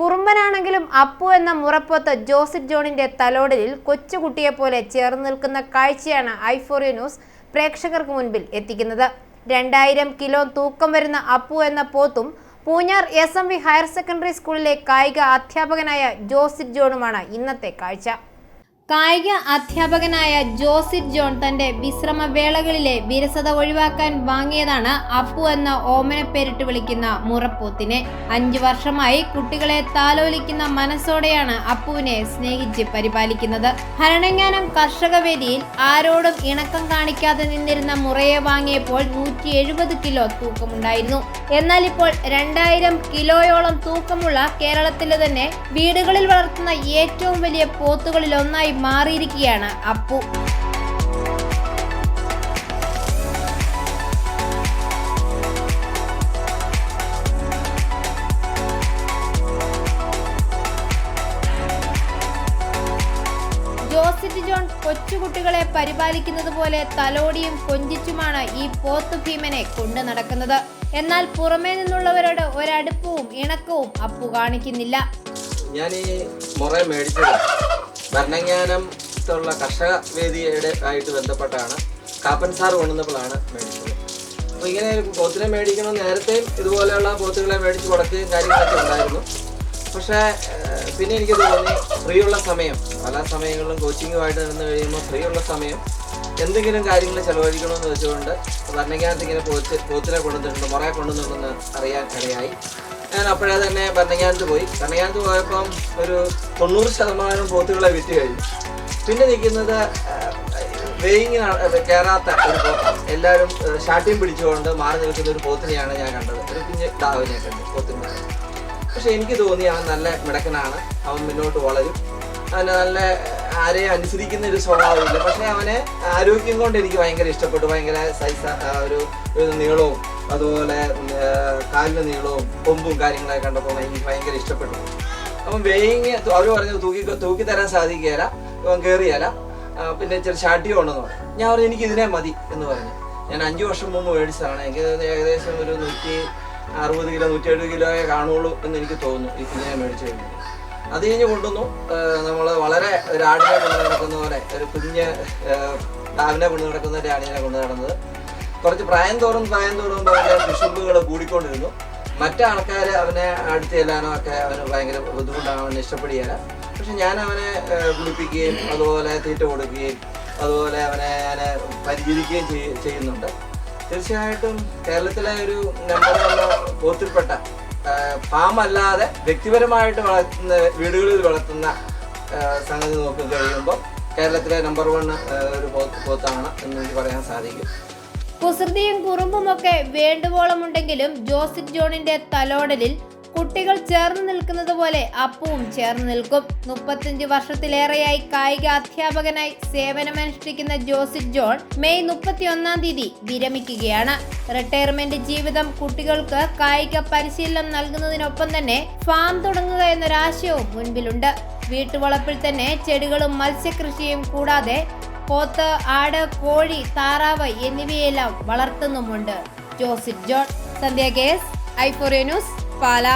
കുറുമ്പനാണെങ്കിലും അപ്പു എന്ന മുറപ്പൊത്ത് ജോസഫ് ജോണിന്റെ തലോടലിൽ കൊച്ചുകുട്ടിയെപ്പോലെ ചേർന്ന് നിൽക്കുന്ന കാഴ്ചയാണ് ഐഫോറിയ ന്യൂസ് പ്രേക്ഷകർക്ക് മുൻപിൽ എത്തിക്കുന്നത്. രണ്ടായിരം കിലോ തൂക്കം വരുന്ന അപ്പു എന്ന പോത്തും Poonjar S M V higher secondary സ്കൂളിലെ കായിക അധ്യാപകനായ ജോസിഫ് ജോണുമാണ് ഇന്നത്തെ കാഴ്ച. കായിക അധ്യാപകനായ ജോസിഫ് ജോൺ തന്റെ വിശ്രമവേളകളിലെ വിരസത ഒഴിവാക്കാൻ വാങ്ങിയതാണ് അപ്പു എന്ന ഓമനപ്പേരിട്ട് വിളിക്കുന്ന മുറപ്പൂത്തിനെ. അഞ്ചു വർഷമായി കുട്ടികളെ താലോലിക്കുന്ന മനസ്സോടെയാണ് അപ്പുവിനെ സ്നേഹിച്ച് പരിപാലിക്കുന്നത്. ഭരണങ്ങാനം കർഷക വേദിയിൽ ആരോടും ഇണക്കം കാണിക്കാതെ നിന്നിരുന്ന മുറയെ വാങ്ങിയപ്പോൾ നൂറ്റി എഴുപത് കിലോ തൂക്കമുണ്ടായിരുന്നു. എന്നാൽ ഇപ്പോൾ രണ്ടായിരം കിലോയോളം തൂക്കമുള്ള കേരളത്തിലെ തന്നെ വീടുകളിൽ വളർത്തുന്ന ഏറ്റവും വലിയ പോത്തുകളിൽ ഒന്നായി മാറിയിരിക്കുകയാണ് അപ്പു. ജോസിറ്റ് ജോൺ കൊച്ചുകുട്ടികളെ പരിപാലിക്കുന്നത് പോലെ തലോടിയും കൊഞ്ചിച്ചുമാണ് ഈ പോത്തു ഭീമനെ കൊണ്ടു നടക്കുന്നത്. എന്നാൽ പുറമേ നിന്നുള്ളവരോട് ഒരടുപ്പവും ഇണക്കവും അപ്പു കാണിക്കുന്നില്ല. ഞാൻ ഈ മുറ മേടിച്ചത്. ഭരണജ്ഞാനത്തുള്ള കർഷക വേദിയുടെ ആയിട്ട് ബന്ധപ്പെട്ടാണ് കാപ്പൻ സാർ കൊണ്ടുവന്നപ്പോഴാണ് മേടിച്ചത്. അപ്പോൾ ഇങ്ങനെ പോത്തിനെ മേടിക്കണം നേരത്തെയും ഇതുപോലെയുള്ള പോത്തുകളെ മേടിച്ച് കൊടുക്കുകയും കാര്യങ്ങളൊക്കെ ഉണ്ടായിരുന്നു. പക്ഷേ പിന്നെ എനിക്ക് തോന്നി ഫ്രീ ഉള്ള സമയം പല സമയങ്ങളിലും കോച്ചിങ്ങുമായിട്ട് നിന്ന് കഴിയുമ്പോൾ ഫ്രീ ഉള്ള സമയം എന്തെങ്കിലും കാര്യങ്ങൾ ചെലവഴിക്കണമെന്ന് വെച്ചുകൊണ്ട് ഭരണജ്ഞാനത്ത് ഇങ്ങനെ പോത്ത് പോത്തിനെ കൊണ്ടുവന്നിട്ടുണ്ട് മുറയെ കൊണ്ടുവന്നിട്ടുണ്ടെന്ന് അറിയാൻ ഇടയായി. ഞാൻ അപ്പോഴേ തന്നെ ഭരണങ്ങാനത്ത് പോയി. ഭരണങ്ങാനത്ത് പോയപ്പം ഒരു തൊണ്ണൂറ് ശതമാനം പോത്തുകളെ വിറ്റ് കഴിഞ്ഞു. പിന്നെ നിൽക്കുന്നത് വെയിങ്ങിന് കയറാത്ത ഒരു എല്ലാവരും ഷാട്ടിയും പിടിച്ചുകൊണ്ട് മാറി നിൽക്കുന്ന ഒരു പോത്തിനെയാണ് ഞാൻ കണ്ടത്. ഒരു കുഞ്ഞ് ഡാവിനെ കണ്ടു പോത്തിനെ പക്ഷെ എനിക്ക് തോന്നി അവൻ നല്ല മിടക്കനാണ്. അവൻ മുന്നോട്ട് വളരും. അവന് നല്ല ആരെയും അനുസരിക്കുന്ന ഒരു സ്വഭാവമില്ല. പക്ഷെ അവനെ ആരോഗ്യം കൊണ്ട് എനിക്ക് ഭയങ്കര ഇഷ്ടപ്പെട്ടു. ഭയങ്കര സൈസ് ഒരു നീളവും അതുപോലെ കാലിന്റെ നീളവും കൊമ്പും കാര്യങ്ങളൊക്കെ കണ്ടപ്പോൾ എനിക്ക് ഭയങ്കര ഇഷ്ടപ്പെട്ടു. അപ്പം വെയിങ് അവർ പറഞ്ഞു തൂക്കി തൂക്കി തരാൻ സാധിക്കുകയില്ല കയറിയല്ല പിന്നെ ഇച്ചിരി ഷാട്ടിയോ ഉണ്ടെന്ന് പറഞ്ഞു. ഞാൻ പറഞ്ഞു എനിക്ക് ഇതിനെ മതി എന്ന് പറഞ്ഞു. ഞാൻ അഞ്ച് വർഷം മുമ്പ് മേടിച്ചതാണ്. എനിക്ക് ഏകദേശം ഒരു നൂറ്റി അറുപത് കിലോ നൂറ്റി എഴുപത് കിലോയെ കാണുള്ളൂ എന്ന് എനിക്ക് തോന്നുന്നു ഈ ഇതിനെ മേടിച്ചു കഴിഞ്ഞാൽ അത് കഴിഞ്ഞ് കൊണ്ടുവന്നു. നമ്മൾ വളരെ ഒരു ആടിനെ കൊണ്ട് നടക്കുന്ന പോലെ ഒരു കുഞ്ഞ് ഡാവിനെ കൊണ്ട് നടക്കുന്ന ഒരു ആടിനെ കൊണ്ട് നടന്നത് കുറച്ച് പ്രായം തോറും പ്രായം തോറും അവന്റെ വിഷുമ്പുകൾ കൂടിക്കൊണ്ടിരുന്നു. മറ്റാൾക്കാർ അവനെ അടുത്ത് ചെല്ലാനോ ഒക്കെ അവന് ഭയങ്കര ബുദ്ധിമുട്ടാണ് അവനെ ഇഷ്ടപ്പെടുകയില്ല. പക്ഷെ ഞാൻ അവനെ കുളിപ്പിക്കുകയും അതുപോലെ തീറ്റ കൊടുക്കുകയും അതുപോലെ അവനെ ഞാൻ പരിചരിക്കുകയും ചെയ്യ- ചെയ്യുന്നുണ്ട്. തീർച്ചയായിട്ടും കേരളത്തിലെ ഒരു നമ്പർ പോത്തിൽപ്പെട്ട ഫാം വ്യക്തിപരമായിട്ട് വളർത്തുന്ന വീടുകളിൽ വളർത്തുന്ന സംഗതി നോക്കി കഴിയുമ്പോൾ കേരളത്തിലെ നമ്പർ വൺ ഒരു പോത്ത് പോത്താണ് എന്ന് എനിക്ക് പറയാൻ സാധിക്കും. കുസൃതിയും കുറുമ്പുമൊക്കെ വേണ്ടുവോളമുണ്ടെങ്കിലും ജോസിഫ് ജോണിന്റെ തലോടലിൽ കുട്ടികൾ ചേർന്ന് നിൽക്കുന്നത് പോലെ അപ്പുവും ചേർന്ന് നിൽക്കും. മുപ്പത്തഞ്ച് വർഷത്തിലേറെയായി കായിക അധ്യാപകനായി സേവനമനുഷ്ഠിക്കുന്ന ജോസിഫ് ജോൺ മെയ് മുപ്പത്തി ഒന്നാം തീയതി വിരമിക്കുകയാണ്. റിട്ടയർമെന്റ് ജീവിതം കുട്ടികൾക്ക് കായിക പരിശീലനം നൽകുന്നതിനൊപ്പം തന്നെ ഫാം തുടങ്ങുക എന്നൊരാശയവും മുൻപിലുണ്ട്. വീട്ടുവളപ്പിൽ തന്നെ ചെടികളും മത്സ്യകൃഷിയും കൂടാതെ പോത്ത് ആട് കോഴി താറാവ് എന്നിവയെല്ലാം വളർത്തുന്നുമുണ്ട്. ജോസിഫ് ജോൺ സന്ധ്യ കേസ് ഐഫോറിയ ന്യൂസ് പാല.